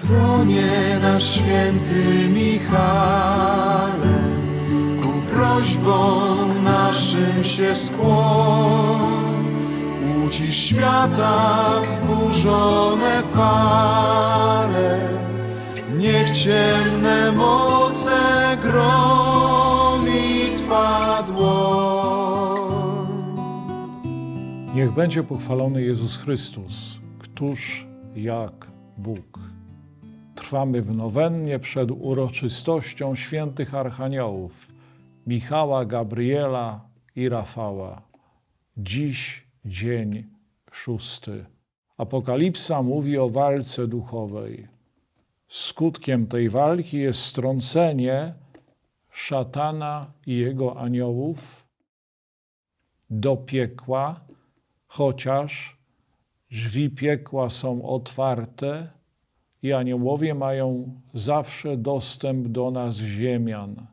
tronie nasz święty Michale, ku prośbom naszym się skłoń. Ucisz świata wzburzone fale, niech ciemne moce gromi Twa dłoń. Niech będzie pochwalony Jezus Chrystus, któż jak Bóg. Trwamy w nowennie przed uroczystością świętych archaniołów Michała, Gabriela i Rafała. Dziś dzień szósty. Apokalipsa mówi o walce duchowej. Skutkiem tej walki jest strącenie szatana i jego aniołów do piekła, chociaż drzwi piekła są otwarte i aniołowie mają zawsze dostęp do nas, ziemian.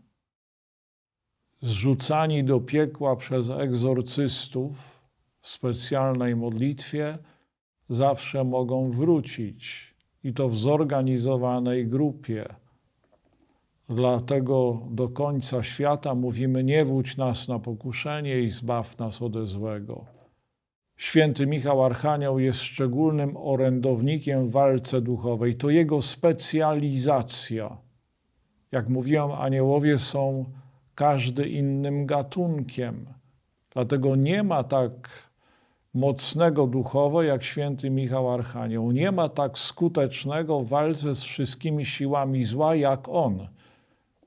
Zrzucani do piekła przez egzorcystów w specjalnej modlitwie, zawsze mogą wrócić i to w zorganizowanej grupie. Dlatego do końca świata mówimy: Nie wódź nas na pokuszenie i zbaw nas ode złego. Święty Michał Archanioł jest szczególnym orędownikiem w walce duchowej. To jego specjalizacja. Jak mówiłem, aniołowie są każdy innym gatunkiem. Dlatego nie ma tak mocnego duchowo jak święty Michał Archanioł. Nie ma tak skutecznego w walce z wszystkimi siłami zła jak on.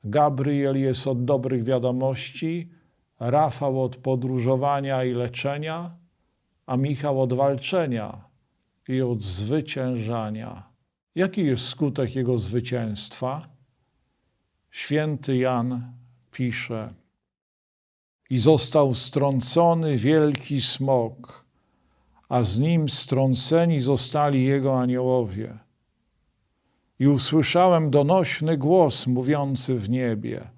Gabriel jest od dobrych wiadomości, Rafał od podróżowania i leczenia, a Michał od walczenia i od zwyciężania. Jaki jest skutek jego zwycięstwa? Święty Jan pisze: I został strącony wielki smok, a z nim strąceni zostali jego aniołowie. I usłyszałem donośny głos mówiący w niebie: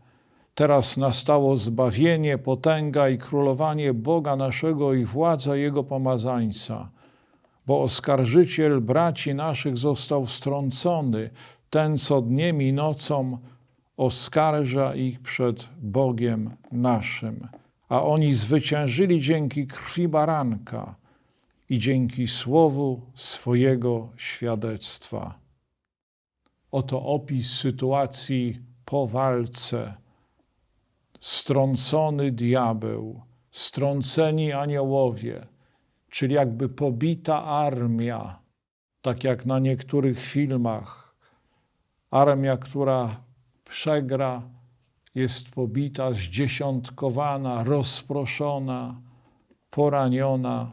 Teraz nastało zbawienie, potęga i królowanie Boga naszego i władza Jego pomazańca, bo oskarżyciel braci naszych został strącony, ten co dniem i nocą oskarża ich przed Bogiem naszym. A oni zwyciężyli dzięki krwi baranka i dzięki słowu swojego świadectwa. Oto opis sytuacji po walce. Strącony diabeł, strąceni aniołowie, czyli jakby pobita armia, tak jak na niektórych filmach. Armia, która przegra, jest pobita, zdziesiątkowana, rozproszona, poraniona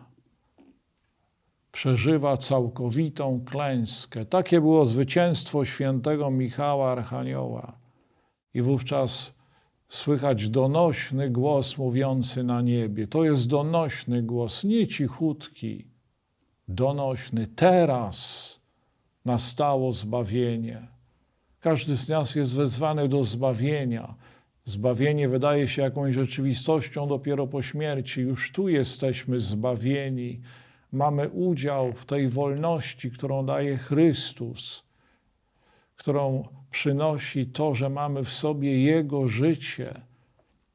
przeżywa całkowitą klęskę. Takie było zwycięstwo świętego Michała Archanioła. I wówczas słychać donośny głos mówiący na niebie. To jest donośny głos, nie cichutki, donośny. Teraz nastało zbawienie. Każdy z nas jest wezwany do zbawienia. Zbawienie wydaje się jakąś rzeczywistością dopiero po śmierci. Już tu jesteśmy zbawieni mamy udział w tej wolności, którą daje Chrystus, którą przynosi to, że mamy w sobie Jego życie.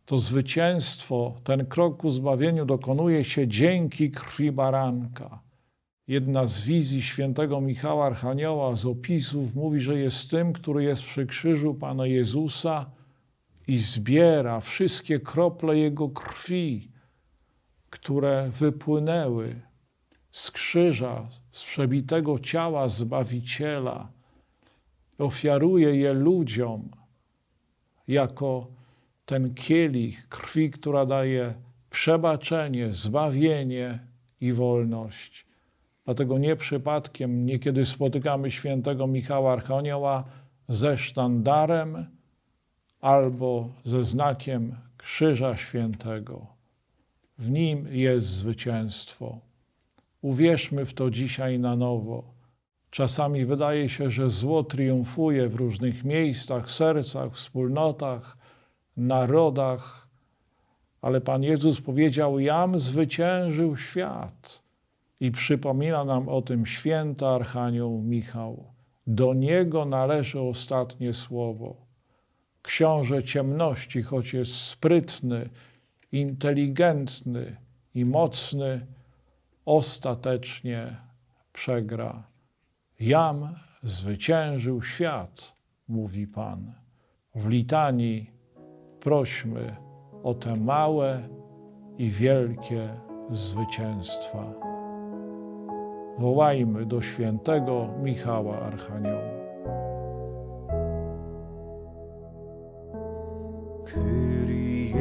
To zwycięstwo, ten krok ku zbawieniu dokonuje się dzięki krwi baranka. Jedna z wizji świętego Michała Archanioła z opisów mówi, że jest tym, który jest przy krzyżu Pana Jezusa i zbiera wszystkie krople Jego krwi, które wypłynęły z krzyża, z przebitego ciała Zbawiciela, ofiaruje je ludziom jako ten kielich krwi, która daje przebaczenie, zbawienie i wolność. Dlatego nie przypadkiem niekiedy spotykamy świętego Michała Archanioła ze sztandarem albo ze znakiem Krzyża Świętego. W nim jest zwycięstwo. Uwierzmy w to dzisiaj na nowo. Czasami wydaje się, że zło triumfuje w różnych miejscach, sercach, wspólnotach, narodach, ale Pan Jezus powiedział: Jam zwyciężył świat. I przypomina nam o tym święta Archanioł Michał. Do Niego należy ostatnie słowo. Książę ciemności, choć jest sprytny, inteligentny i mocny, ostatecznie przegra. Jam zwyciężył świat, mówi Pan. W litanii prośmy o te małe i wielkie zwycięstwa. Wołajmy do świętego Michała Archanioła. Kyrie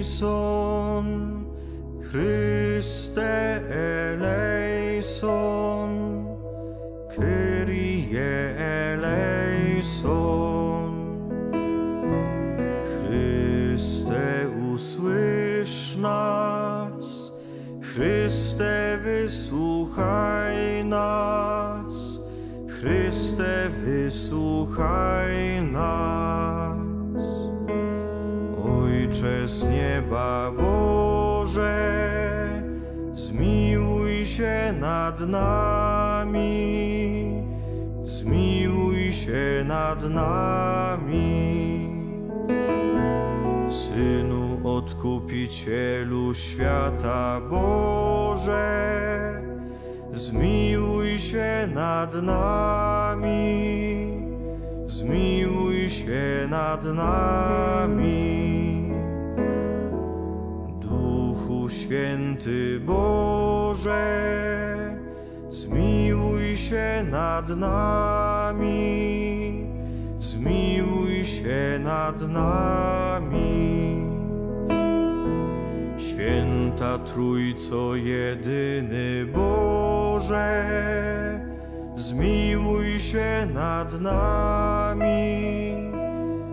eleison, Chryste eleison, Chryste wysłuchaj nas. Ojcze z nieba Boże, zmiłuj się nad nami, zmiłuj się nad nami. Synu Odkupicielu świata Boże, zmiłuj się nad nami, zmiłuj się nad nami. Duchu Święty Boże, zmiłuj się nad nami, zmiłuj się nad nami. Święta Trójco jedyny Boże, zmiłuj się nad nami,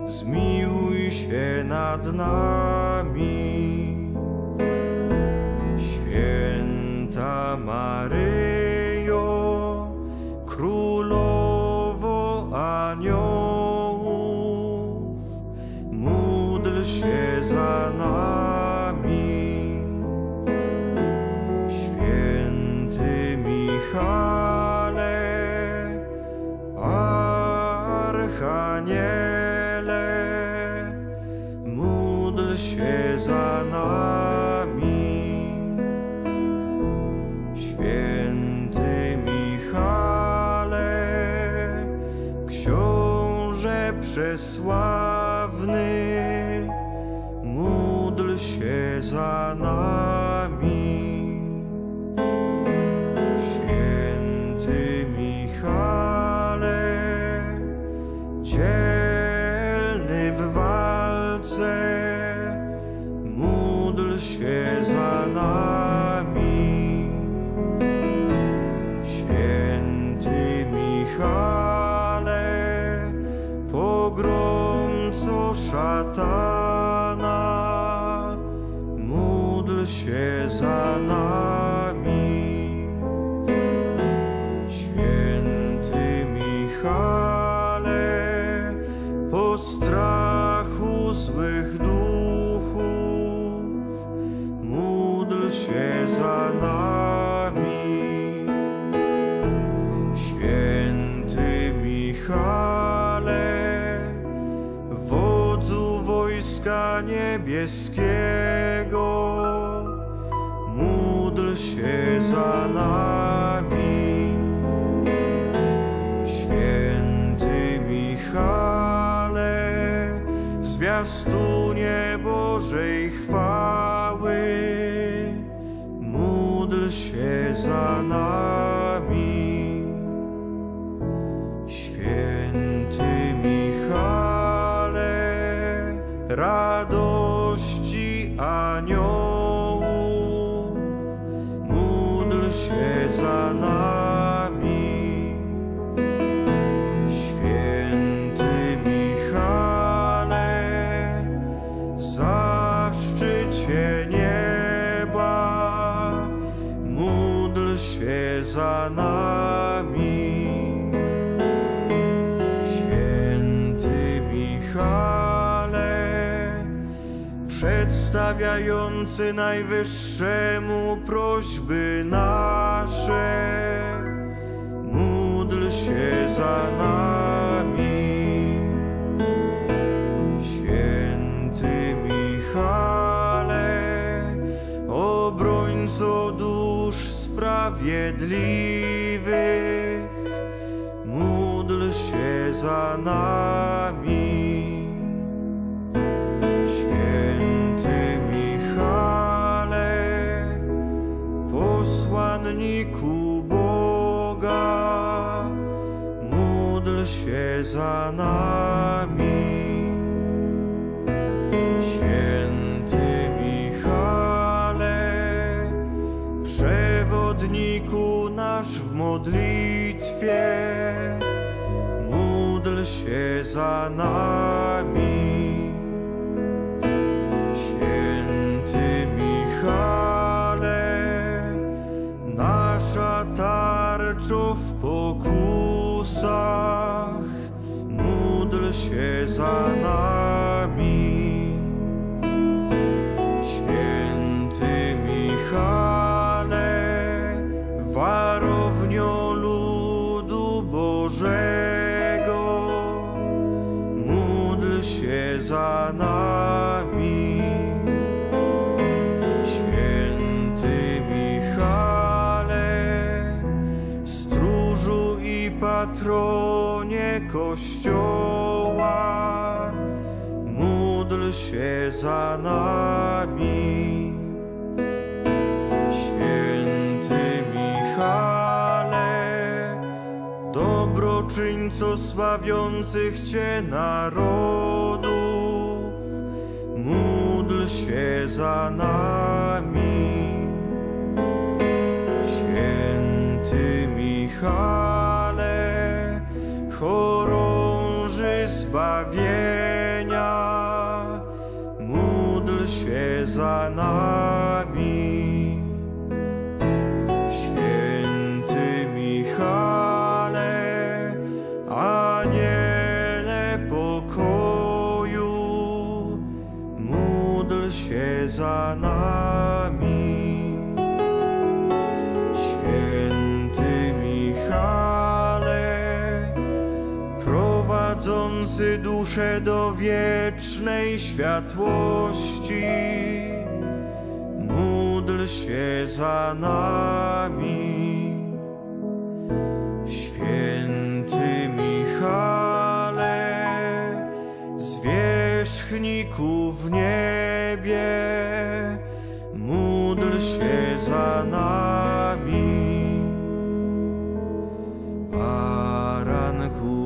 zmiłuj się nad nami. Archaniele, módl się za nami. Niebieskiego, módl się za nami. Święty Michale, zwiastunie Bożej chwały, módl się za nami. Przedstawiający Najwyższemu prośby nasze, módl się za nami. Święty Michale, obrońco dusz sprawiedliwych, módl się za nami. Się za nami. Święty Michale, przewodniku nasz w modlitwie, módl się za nami. Święty Michale, nasza tarczo w pokusach, módl się za patronie Kościoła, módl się za nami. Święty Michale, dobroczyńco sławiących Cię narodów, módl się za nami. Święty Michale, zbawienia, módl się za nami. Prowadzący duszę do wiecznej światłości, módl się za nami. Święty Michale, zwierzchniku w niebie, módl się za nami. Baranku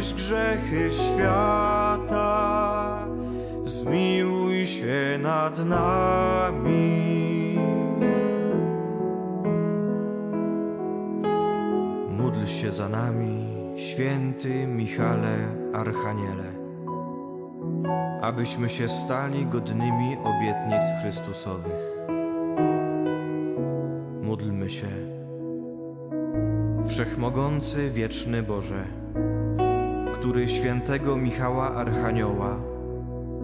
Gładzisz grzechy świata, zmiłuj się nad nami. Módl się za nami, święty Michale Archaniele, abyśmy się stali godnymi obietnic Chrystusowych. Módlmy się. Wszechmogący, wieczny Boże, który świętego Michała Archanioła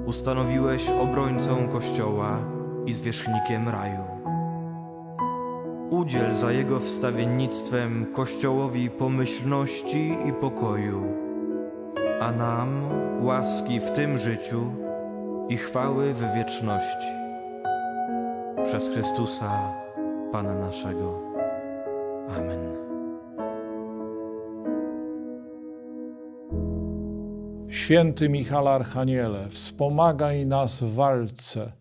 ustanowiłeś obrońcą Kościoła i zwierzchnikiem raju. Udziel za jego wstawiennictwem Kościołowi pomyślności i pokoju, a nam łaski w tym życiu i chwały w wieczności. Przez Chrystusa, Pana naszego. Amen. Święty Michał Archaniele, wspomagaj nas w walce,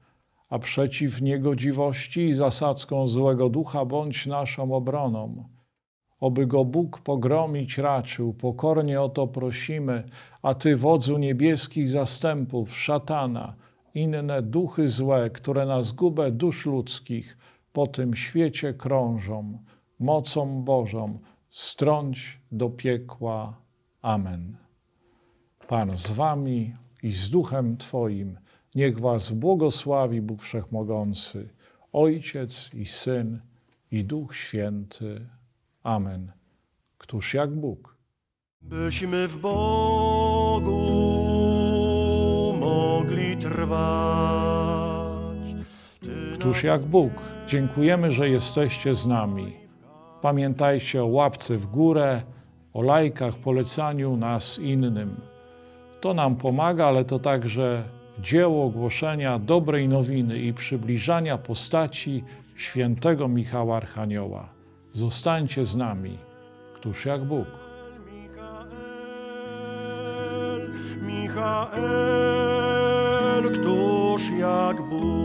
a przeciw niegodziwości i zasadzką złego ducha bądź naszą obroną. Oby go Bóg pogromić raczył, pokornie o to prosimy, a Ty, wodzu niebieskich zastępów, szatana, inne duchy złe, które na zgubę dusz ludzkich po tym świecie krążą, mocą Bożą, strąć do piekła. Amen. Pan z wami i z duchem Twoim. Niech was błogosławi Bóg Wszechmogący, Ojciec i Syn i Duch Święty. Amen. Któż jak Bóg? Byśmy w Bogu mogli trwać. Ty Któż jak Bóg? Dziękujemy, że jesteście z nami. Pamiętajcie o łapce w górę, o lajkach, polecaniu nas innym. To nam pomaga, ale to także dzieło głoszenia dobrej nowiny i przybliżania postaci świętego Michała Archanioła. Zostańcie z nami. Któż jak Bóg? Michael, Michael, któż jak Bóg.